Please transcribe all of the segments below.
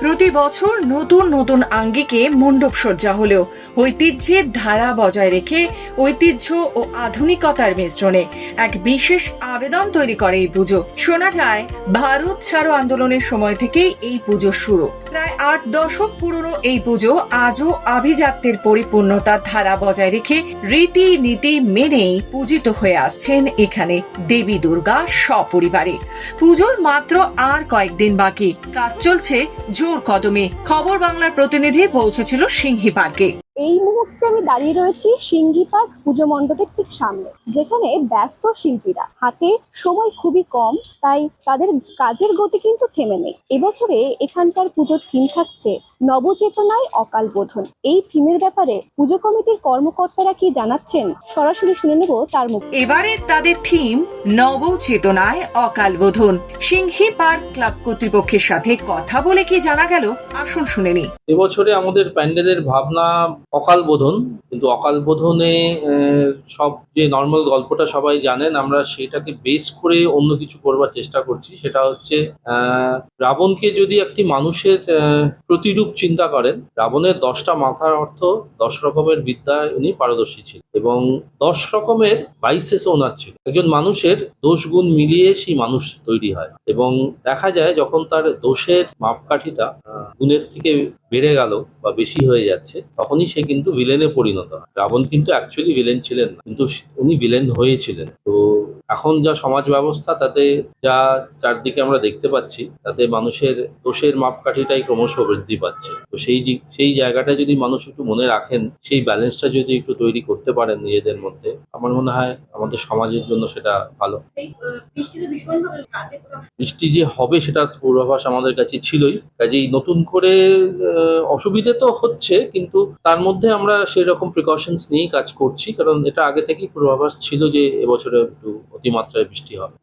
প্রতি বছর নতুন নতুন আঙ্গিকে মণ্ডপ সজ্জা হলেও ঐতিহ্যের ধারা বজায় রেখে ঐতিহ্য ও আধুনিকতার মিশ্রণে এক বিশেষ আবেদন তৈরি করে এই পুজো। শোনা যায়, ভারত ছাড়ো আন্দোলনের সময় থেকেই এই পুজো শুরু। প্রায় আট দশক পুরনো এই পুজো আজও আভিজাত্যের পরিপূর্ণতার ধারা বজায় রেখে রীতি নীতি মেনেই পূজিত হয়ে আসছেন এখানে দেবী দুর্গা সপরিবারে। পুজোর মাত্র আর কয়েকদিন বাকি। কাজ চলছে জোর কদমে। খবর বাংলার প্রতিনিধি পৌঁছেছিল সিংহি পার্কে। এই মুহূর্তে আমি দাঁড়িয়ে রয়েছি সিঙ্গি পার্ক পুজো মণ্ডপের ঠিক সামনে, যেখানে ব্যস্ত শিল্পীরা। হাতে সময় খুবই কম, তাই তাদের কাজের গতি কিন্তু থেমে নেই। এবছরে এখানকার পুজোর থিম থাকছে নবচেতনায় অকাল বোধন। এই থিমের ব্যাপারে পুজো কমিটির কর্মকর্তারা কি জানাচ্ছেন? সরাসরি শুনে নেব তার মুখ। এবারের তাদের থিম নবচেতনায় অকাল বোধন। সিংহি পার্ক ক্লাব কর্তৃপক্ষের সাথে কথা বলে কি জানা গেল আসুন শুনে নি এবছরে আমাদের প্যান্ডেলের ভাবনা অকাল বোধন কিন্তু অকাল বোধনে সব যে নর্মাল গল্পটা সবাই জানেন আমরা সেটাকে বেস করে অন্য কিছু করবার চেষ্টা করছি। সেটা হচ্ছে আহ, রাবণকে যদি একটি মানুষের প্রতিরূপ চিন্তা করেন, রাবণের দশটা মাথার অর্থ দশ রকমের বিদ্যায় উনি পারদর্শী ছিলেন এবং দশ রকমের বাইসেস ওনার ছিল। একজন মানুষের দোষ গুণ মিলিয়ে সেই মানুষ তৈরি হয় এবং দেখা যায় যখন তার দোষের মাপকাঠিটা গুণের থেকে বেড়ে গেল বা বেশি হয়ে যাচ্ছে, তখনই সে কিন্তু ভিলেনে পরিণত হয়। রাবণ কিন্তু অ্যাকচুয়ালি ভিলেন ছিলেন না, কিন্তু উনি ভিলেন হয়েছিলেন। তো এখন যা সমাজ ব্যবস্থা তাতে যা চারদিকে আমরা দেখতে পাচ্ছি তাতে মানুষের দোষের মাপকাঠিটাই ক্রমশ বৃদ্ধি পাচ্ছে। তো সেই যে- সেই জায়গাটা যদি মানুষ একটু মনে রাখেন সেই ব্যালেন্সটা যদি একটু তৈরি করতে পারেন নিজেদের মধ্যে আমার মনে হয় আমাদের সমাজের জন্য সেটা ভালো। বৃষ্টি যে হবে সেটা পূর্বাভাস আমাদের কাছে ছিলই। কাজেই নতুন করে অসুবিধে তো হচ্ছে কিন্তু তার মধ্যে আমরা সেই রকম প্রিকশনস নিয়েই কাজ করছি কারণ এটা আগে থেকেই পূর্বাভাস ছিল যে এবছরে একটু অতিমাত্রায় বৃষ্টি হবে।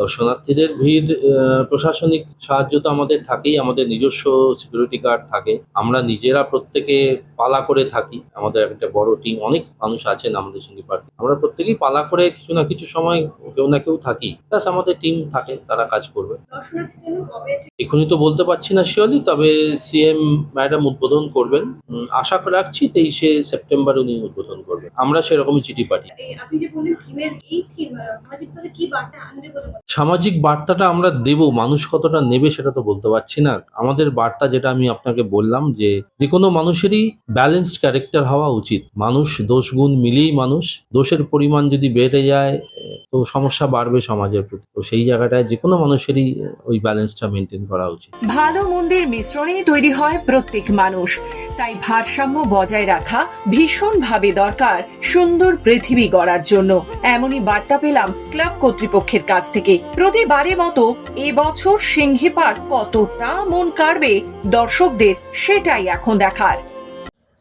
দর্শনার্থীদের ভিড় প্রশাসনিক সাহায্য তো আমাদের থাকেই আমাদের নিজস্ব সিকিউরিটি গার্ড থাকে। আমরা নিজেরা প্রত্যেকে পালা করে থাকি। আমাদের একটা বড় টিম অনেক মানুষ আছেন আমাদের সঙ্গে পার্কে। আমরা প্রত্যেকেই পালা করে কিছু না কিছু সময় কেউ না কেউ থাকি। প্লাস আমাদের টিম থাকে তারা কাজ করবে। এখনই তো বলতে পারছি না শিওরলি তবে সিএম ম্যাডাম উদ্বোধন করবেন। আশা করে রাখছি তেইশে সেপ্টেম্বর উনি উদ্বোধন করবেন। আমরা সেরকমই চিঠি হয়? সামাজিক বার্তাটা আমরা দেব মানুষ কতটা নেবে সেটা তো বলতে পারছি না। আমাদের বার্তা যেটা আমি আপনাকে বললাম যে যে কোনো মানুষেরই ব্যালেন্সড ক্যারেক্টার হওয়া উচিত। মানুষ দোষগুণ মিলিয়েই মানুষ। দোষের পরিমাণ যদি বেড়ে যায় তো সমস্যা বাড়বে সমাজের প্রতি। তো সেই জায়গাটায় যে কোনো মানুষেরই ওই ব্যালেন্সটা মেনটেন করা উচিত। ভালো মন্দের মিশ্রণেই তৈরি হয় প্রত্যেক মানুষ। তাই ভারসাম্য বজায় রাখা ভীষণভাবে দরকার সুন্দর পৃথিবী গড়ার জন্য। এমনই বার্তা পেলাম ক্লাব কর্তৃপক্ষের কাছ থেকে। প্রতিবারের মতো এবছর সিংহি পার্ক কতটা মন কাড়বে দর্শকদের সেটাই এখন দেখার।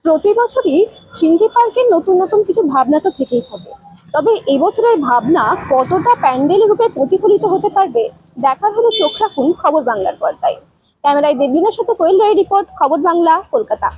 প্রতি বছরই সিঙ্গি পার্কের নতুন নতুন কিছু ভাবনা তো থেকেই থাকে। তবে এবছরের ভাবনা কতটা প্যান্ডেল রূপে প্রতিফলিত হতে পারবে, দেখার হলো চোখ রাখুন খবর বাংলার পর্দায়। ক্যামেরায় দেবলিনার সাথে কোয়েল রায় রিপোর্ট, খবর বাংলা, কলকাতা।